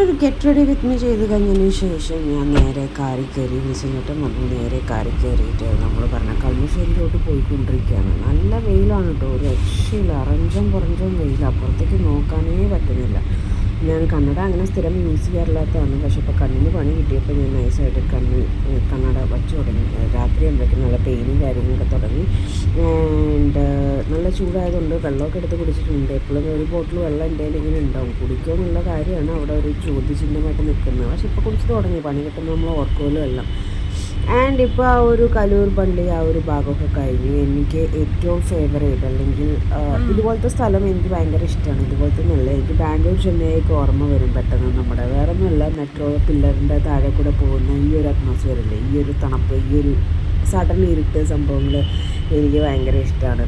ഒരു get ready with me ചെയ്ത് കഴിഞ്ഞതിന് ശേഷം ഞാൻ നേരെ കാറി കയറി വിസഞ്ഞിട്ടും വന്നു. നേരെ കാറി കയറിയിട്ട് നമ്മൾ പറഞ്ഞ കളമശ്ശേരിയിലോട്ട് പോയിക്കൊണ്ടിരിക്കുകയാണ്. നല്ല വെയിലാണ് കേട്ടോ ഒരു രക്ഷയില്ല. അറഞ്ചും പുറഞ്ചും വെയിൽ അപ്പുറത്തേക്ക് നോക്കാനേ പറ്റുന്നില്ല. ഞാൻ കന്നഡ അങ്ങനെ സ്ഥിരം യൂസ് ചെയ്യാറില്ലാത്തതാണ്. പക്ഷേ ഇപ്പോൾ കണ്ണിന് പണി കിട്ടിയപ്പോൾ ഞാൻ നൈസായിട്ട് കണ്ണ് കന്നഡ വച്ചു തുടങ്ങി. രാത്രി ആകുമ്പോഴേക്കും നല്ല പെയിനും കാര്യങ്ങളൊക്കെ തുടങ്ങി. ആൻഡ് നല്ല ചൂടായതുകൊണ്ട് വെള്ളമൊക്കെ എടുത്ത് കുടിച്ചിട്ടുണ്ട്. എപ്പോഴും ഒരു ബോട്ടിൽ വെള്ളം എന്റെ ഇങ്ങനെ ഉണ്ടാവും. കുടിക്കുമോ എന്നുള്ള കാര്യമാണ് അവിടെ ഒരു ചോദ്യചിഹ്നമായിട്ട് നിൽക്കുന്നത്. പക്ഷേ ഇപ്പോൾ കുടിച്ച് തുടങ്ങി. പണി കിട്ടുമ്പോൾ നമ്മൾ ഓർക്കുമല്ലോ എല്ലാം ആൻഡ് ഇപ്പോൾ ആ ഒരു കലൂർ പള്ളി ആ ഒരു ഭാഗമൊക്കെ കഴിഞ്ഞു. എനിക്ക് ഏറ്റവും ഫേവറേറ്റ് അല്ലെങ്കിൽ ഇതുപോലത്തെ സ്ഥലം എനിക്ക് ഭയങ്കര ഇഷ്ടമാണ് ഇതുപോലത്തെ നല്ല എനിക്ക് ബാംഗ്ലൂർ ചെന്നൈക്ക് ഓർമ്മ വരും പെട്ടെന്ന് നമ്മുടെ. വേറെ ഒന്നുമല്ല മെട്രോ പില്ലറിന്റെ താഴെ കൂടെ പോകുന്ന ഈ ഒരു അറ്റ്മോസ്ഫിയർ അല്ലേ ഈ ഒരു തണുപ്പ് ഈ ഒരു സഡൻ ഇരുട്ട് സംഭവങ്ങൾ എനിക്ക് ഭയങ്കര ഇഷ്ടമാണ്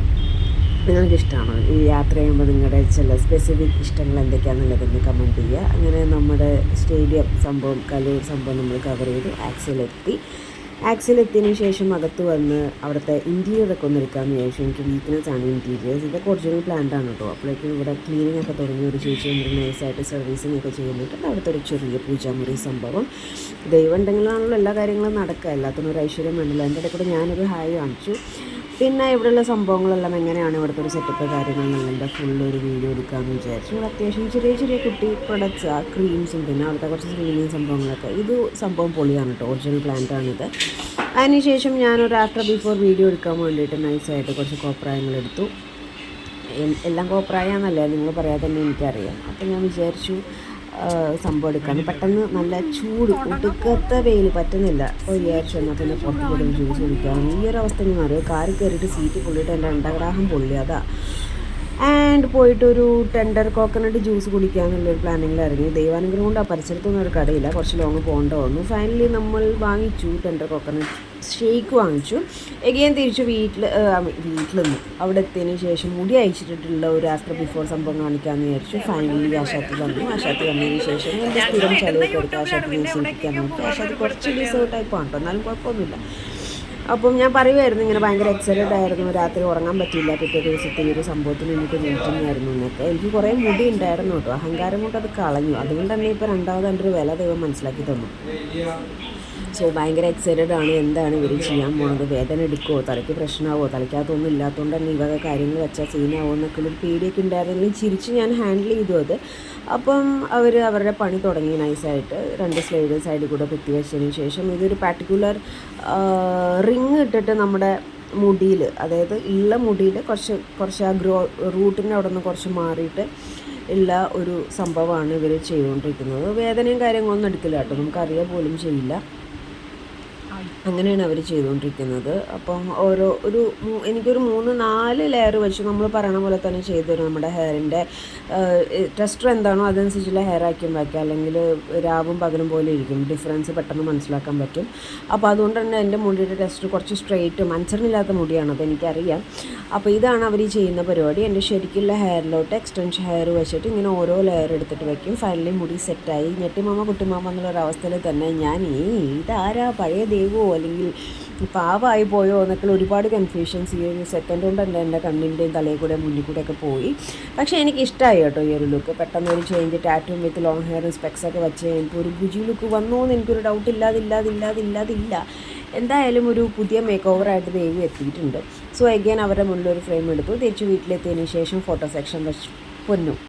നിങ്ങൾക്ക് ഇഷ്ടമാണോ ഈ യാത്ര ചെയ്യുമ്പോൾ നിങ്ങളുടെ ചില സ്പെസിഫിക് ഇഷ്ടങ്ങൾ എന്തൊക്കെയാണെന്നുള്ളതൊന്ന് കമന്റ് ചെയ്യുക. അങ്ങനെ നമ്മുടെ സ്റ്റേഡിയം സംഭവം കലൂർ സംഭവം നമ്മൾ കവർ ചെയ്തു ആക്സിലെത്തി ആക്സിലെത്തിയതിന് ശേഷം അകത്ത് വന്ന് അവിടുത്തെ ഇന്റീരിയറൊക്കെ ഒന്ന് എടുക്കാമെന്ന് വിചാരിച്ചു. എനിക്ക് വീക്ക്നെസ് ആണ് ഇന്റീരിയേഴ്സ് ഇതൊക്കെ ഒറിജിനൽ പ്ലാന്റ് ആണ് കേട്ടോ. അപ്പോഴേക്കും ഇവിടെ ക്ലീനിങ് ഒക്കെ തുടങ്ങി ഒരു ചേച്ചി ഒരു നൈസായിട്ട് സർവീസിങ് ഒക്കെ ചെയ്യുന്നുണ്ട്. അവിടുത്തെ ഒരു ചെറിയ പൂജാമുറി സംഭവം. ദൈവം ഉണ്ടെങ്കിലാണല്ലോ എല്ലാ കാര്യങ്ങളും നടക്കുക. എല്ലാത്തിനും ഒരു ഐശ്വര്യം വേണ്ടല്ലോ എന്റെ ഇടയിൽ കൂടെ ഞാനൊരു ഹായ് കാണിച്ചു. പിന്നെ ഇവിടെയുള്ള സംഭവങ്ങളെല്ലാം എങ്ങനെയാണ് ഇവിടുത്തെ ഒരു സെറ്റപ്പ് കാര്യങ്ങൾ ഫുൾ ഒരു വീഡിയോ എടുക്കാമെന്ന് വിചാരിച്ചു. ഇവിടെ അത്യാവശ്യം ചെറിയ ചെറിയ കുട്ടി പ്രൊഡക്ട്സ് ആ ക്രീംസും പിന്നെ അവിടുത്തെ കുറച്ച് ക്രീമിങ് സംഭവങ്ങളൊക്കെ. ഇത് സംഭവം പൊളിയാണ് കേട്ടോ ഒറിജിനൽ പ്ലാന്റ് ആണിത് അതിനുശേഷം ഞാനൊരു ആഫ്റ്റർ ബിഫോർ വീഡിയോ എടുക്കാൻ വേണ്ടിയിട്ട് നൈസായിട്ട് കുറച്ച് കോപ്രായങ്ങൾ എടുത്തു. എല്ലാം എല്ലാം കോപ്രായാന്നല്ല? നിങ്ങൾ പറയാതെ തന്നെ എനിക്കറിയാം. അപ്പോൾ ഞാൻ വിചാരിച്ചു സംഭവം എടുക്കാമെന്ന് പെട്ടെന്ന് നല്ല ചൂട് ഒടുക്കത്തെ വെയിൽ പറ്റുന്നില്ല. അപ്പോൾ വിചാരിച്ചു എന്നാൽ പിന്നെ പുറത്ത് പോയി ജ്യൂസ് കുടിക്കാം ഈ ഒരു അവസ്ഥ ഞാൻ അറിയാം കാറി കയറിയിട്ട് സീറ്റ് പൊള്ളിയിട്ട് എന്റെ അണ്ടഗ്രാഹം പൊള്ളി. അതാ. ആൻഡ് പോയിട്ടൊരു ടെൻഡർ കോക്കനട്ട് ജ്യൂസ് കുടിക്കാന്നുള്ളൊരു പ്ലാനിങ്ങിൽ ഇറങ്ങി ദൈവാനുഗ്രഹം കൊണ്ട് ആ പരിസരത്തൊന്നും ഒരു കടയില്ല കുറച്ച് ലോങ് പോകേണ്ട വന്നു. ഫൈനലി നമ്മൾ വാങ്ങിച്ചു ടെൻഡർ കോക്കനട്ട് ഷേക്ക് വാങ്ങിച്ചു. എഗെയിൻ തിരിച്ച് വീട്ടിൽ വീട്ടിൽ നിന്ന് അവിടെ എത്തിയതിന് ശേഷം മുടി അയച്ചിട്ടുള്ള ഒരു ആഫ്റ്റർ ബിഫോർ സംഭവം കാണിക്കാമെന്ന് വിചാരിച്ചു. ഫൈനലി ആശാത്തി വന്നു. ആശാത്തി വന്നതിന് ശേഷം എന്റെ സ്ഥിരം ചെലവ് കൊടുത്ത് ആശാത്തി ജ്യൂസ് കുടിക്കാൻ നോക്കി. ആശാത്തി കുറച്ച് ഡിസേർട്ട് ടൈപ്പാണ് കേട്ടോ എന്നാലും കുഴപ്പമൊന്നുമില്ല. അപ്പം ഞാൻ പറയുമായിരുന്നു ഇങ്ങനെ ഭയങ്കര എക്സൈറ്റഡ് ആയിരുന്നു. രാത്രി ഉറങ്ങാൻ പറ്റിയില്ല. പിറ്റേ ദിവസത്തെ ഈ ഒരു സംഭവത്തിന് എനിക്ക് മീറ്റിംഗ് ആയിരുന്നു എന്നൊക്കെ. എനിക്ക് കുറേ മുടി ഉണ്ടായിരുന്നു കേട്ടോ. അഹങ്കാരം കൊണ്ട് അത് കളഞ്ഞു. അതുകൊണ്ട് തന്നെ ഇപ്പോൾ രണ്ടാമത് എന്റെ ഒരു വില ദൈവം മനസ്സിലാക്കി തന്നു. സോ ഭയങ്കര എക്സൈറ്റഡ് ആണ്. എന്താണ് ഇവർ ചെയ്യാൻ പോണത്? വേദന എടുക്കുമോ തലയ്ക്ക് പ്രശ്നമാവോ? തലയ്ക്കകത്തൊന്നും ഇല്ലാത്തതുകൊണ്ട് തന്നെ ഇവക കാര്യങ്ങൾ വെച്ചാൽ സീനാവോ എന്നൊക്കെ ഒരു പേടിയൊക്കെ ഉണ്ടായിരുന്നെങ്കിലും ചിരിച്ച് ഞാൻ ഹാൻഡിൽ ചെയ്തു അത്. അപ്പം അവർ അവരുടെ പണി തുടങ്ങി നൈസായിട്ട് രണ്ട് സ്ലൈഡ് സൈഡിൽ കൂടെ കുത്തി വെച്ചതിന് ശേഷം ഇതൊരു പാർട്ടിക്കുലർ റിങ് ഇട്ടിട്ട് നമ്മുടെ മുടിയിൽ അതായത് ഉള്ള മുടിയിൽ കുറച്ച് കുറച്ച് ആ ഗ്രോ റൂട്ടിന്റെ അവിടെ നിന്ന് കുറച്ച് മാറിയിട്ട് ഉള്ള ഒരു സംഭവമാണ് ഇവർ ചെയ്തുകൊണ്ടിരിക്കുന്നത് വേദനയും കാര്യങ്ങളൊന്നും എടുക്കില്ല കേട്ടോ. നമുക്കറിയാൻ പോലും ചെയ്യില്ല. അങ്ങനെയാണ് അവർ ചെയ്തുകൊണ്ടിരിക്കുന്നത് അപ്പം ഓരോ ഒരു എനിക്കൊരു മൂന്ന് നാല് ലെയർ വെച്ച് നമ്മൾ പറയണ പോലെ തന്നെ ചെയ്തു തരും. നമ്മുടെ ഹെയറിന്റെ ടെസ്റ്റർ എന്താണോ അതനുസരിച്ചുള്ള ഹെയർ ആക്കിയും വയ്ക്കുക അല്ലെങ്കിൽ രാവും പകലും പോലെ ഇരിക്കും. ഡിഫറൻസ് പെട്ടെന്ന് മനസ്സിലാക്കാൻ പറ്റും. അപ്പോൾ അതുകൊണ്ട് തന്നെ എന്റെ മുടിയുടെ ടെസ്റ്റർ കുറച്ച് സ്ട്രെയിറ്റും അൻസറിനില്ലാത്ത മുടിയാണ് അത് എനിക്കറിയാം. അപ്പോൾ ഇതാണ് അവർ ചെയ്യുന്ന പരിപാടി. എന്റെ ശരിക്കുള്ള ഹെയറിലോട്ട് എക്സ്റ്റൻഷൻ ഹെയർ വെച്ചിട്ട് ഇങ്ങനെ ഓരോ ലെയർ എടുത്തിട്ട് വയ്ക്കും ഫൈനലി മുടി സെറ്റായി ഞെട്ടിമാമ കുട്ടിമാമ എന്നുള്ളൊരവസ്ഥയിൽ തന്നെ ഞാൻ ഈ ഇതാരാ പഴയ ദൈവമോ അല്ലെങ്കിൽ പാവമായി പോയോ എന്നൊക്കെ ഒരുപാട് കൺഫ്യൂഷൻസ് ഈ ഒരു സെക്കൻഡ് കൊണ്ട് തന്നെ എന്റെ കണ്ണിന്റെയും തലയിൽ കൂടെ മുന്നിൽ കൂടെ ഒക്കെ പോയി. പക്ഷേ എനിക്ക് ഇഷ്ടമായി കേട്ടോ ഈ ഒരു ലുക്ക് പെട്ടെന്ന് ഒരു ചേഞ്ച് ടാറ്റും വിത്ത് ലോങ് ഹെയറും സ്പെക്സ് ഒക്കെ വെച്ച് കഴിഞ്ഞപ്പോൾ ഒരു ഗുജി ലുക്ക് വന്നോ എന്ന് എനിക്കൊരു ഡൗട്ട് ഇല്ലാതില്ലാതില്ലാതില്ലാതില്ല എന്തായാലും ഒരു പുതിയ മേക്ക് ഓവറായിട്ട് ദേവി എത്തിയിട്ടുണ്ട്. സോ എഗെയിൻ അവരുടെ മുന്നിലൊരു ഫ്രെയിം എടുത്തു. തിരിച്ച് വീട്ടിലെത്തിയതിന് ശേഷം ഫോട്ടോ സെക്ഷൻ വെച്ച് പൊന്നു.